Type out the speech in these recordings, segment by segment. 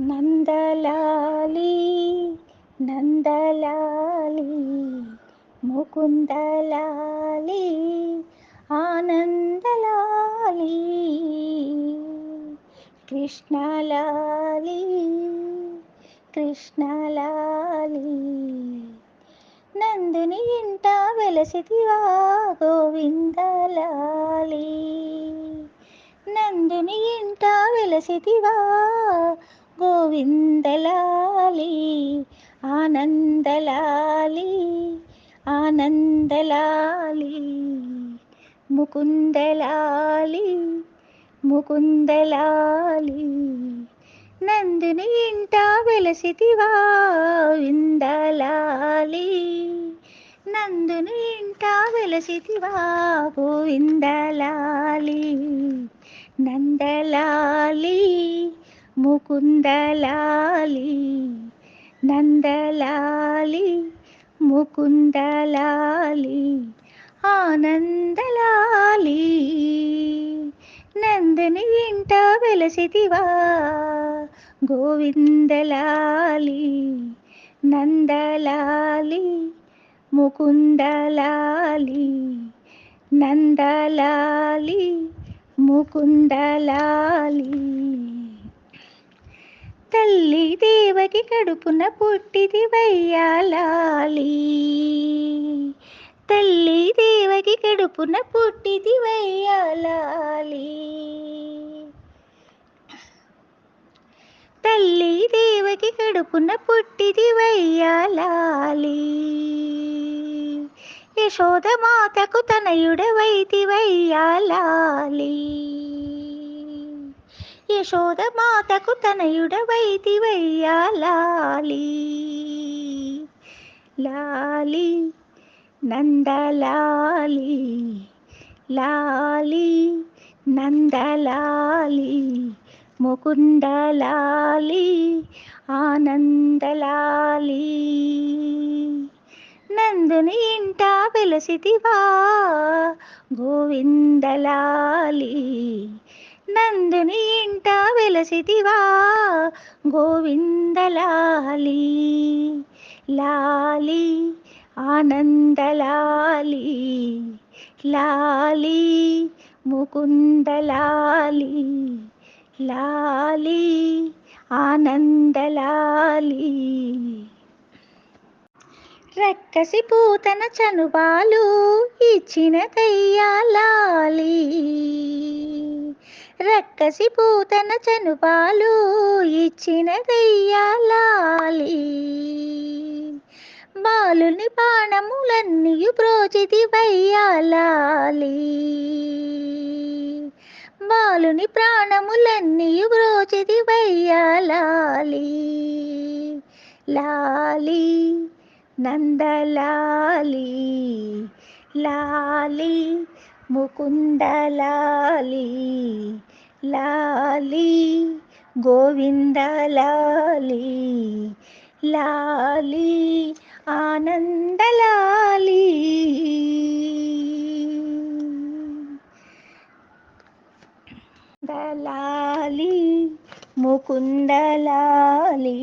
నందలాలి నందలాలి ముకుందలాలి ఆనందలాలి కృష్ణలాలి కృష్ణలాలి. నందుని ఇంట వెలసిదివా గోవిందలాలి. నందుని ఇంట వెలసిదివా గోవిందలాలి ఆనందలాలి ఆనందలాలి ముకుందలాలి ముకుందలాలి. నందుని ఇంట వెలసితివా విందలాలి. నందుని ఇంట వెలసితివా గోవిందలాలి. నందలాలి ముకుందలాలి నందలాలి ముకుందలాలి ఆనందలాలి. నందని ఇంట వెలసిదివా గోవిందలాలి నందలాలి ముకుందలాలి నందలాలి ముకుందలాలి. తల్లి దేవకి కడుపున పుట్టిది వయ్యాలాలి. తల్లి దేవకి కడుపున పుట్టిది వయ్యాలాలి. తల్లి దేవకి కడుపున పుట్టిది వయ్యాలాలి. యశోద మాతకు తనయుడవైతి వయ్యాలాలి. యశోద మాతకు తనయుడవైతి వయ్యాలాలి లాలి. నందలాలి. లాలి నందలాలి. ముకుందలాలి ఆనందలాలి. నందుని ఇంట వెలసిదివా గోవిందలాలి. నందుని ఇంట వెలసితివా గోవిందలాలి లాలి ఆనందలాలి లాలి ముకుందలాలి లాలి ఆనందలాలి. రక్కసి పూతన చనుబాలు ఇచ్చిన దయ్యాలాలి. రక్కసి పూతన చనుపాలు ఇచ్చిన దయ్యాలాలి బాలుని బాణములన్నీ ప్రోచితి వయ్యాలాలి బాలుని ప్రాణములన్నీ బ్రోచిది వయ్యాలాలి లాలి నందలాలి లాలి ముకుందలాలి లాలి గోవిందలాలి లాలి ఆనందలాలి. దలాలి ముకుందలాలి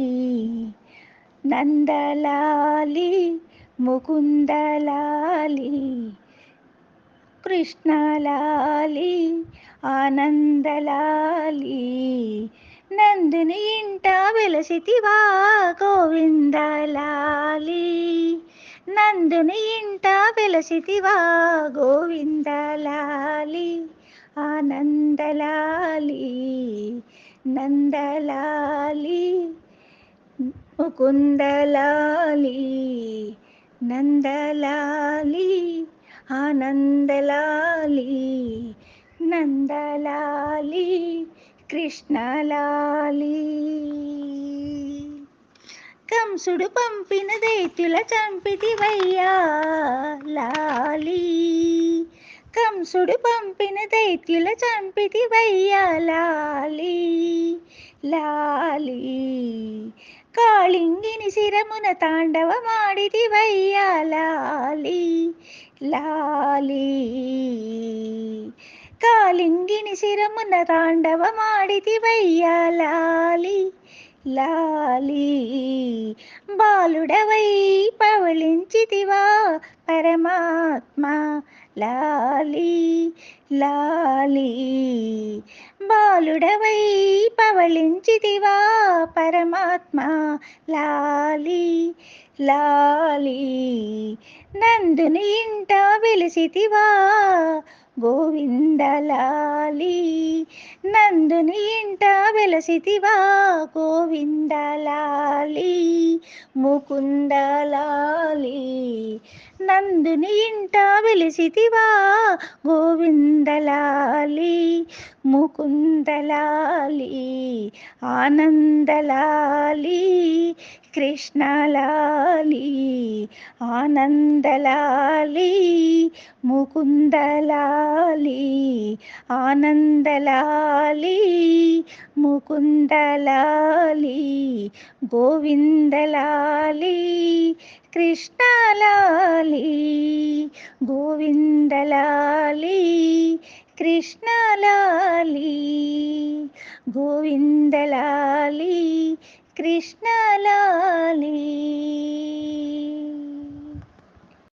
నందలాలి ముకుందలాలి. కృష్ణలాలి ఆనందలాలి. నందుని ఇంట వెలసితివా గోవిందలాలి. నందుని ఇంట వెలసితివా గోవిందలాలి. ఆనందలాలి నందలాలి ముకుందలాలి నందలాలి. ఆనందలాలి నందలాలి కృష్ణలాలి. కంసుడు పంపిన దైత్యుల చంపితివయ్యా లాలి. కంసుడు పంపిన దైత్యుల చంపితివయ్యా లాలి. లాలి. కాళింగిని శిరమున తాండవమాడిది వయ్యాలి లాలి. కాళింగిని శిరమున తాండవమాడిది వయ్యాలి లాలి బాలుడవై పవళించితివా పరమాత్మ. లాలి లాలి బాలుడవై పవళించితివా పరమాత్మ. లాలి లాలి నందుని ఇంట వెలిసితివా గోవిందలాలి. నందుని ఇంట వెలసితివా గోవిందలాలి. ముకుందలాలి. నందుని ఇంట వెలిసితివా గోవిందలాలి. ముకుందలాలి. ఆనందలాలి. కృష్ణలాలి ఆనందలాలి ముకుందలాలి ఆనందలాలి ముకుందలాలి గోవిందలాలి కృష్ణలాలి గోవిందలాలి కృష్ణలాలి గోవిందలాలి కృష్ణలాలి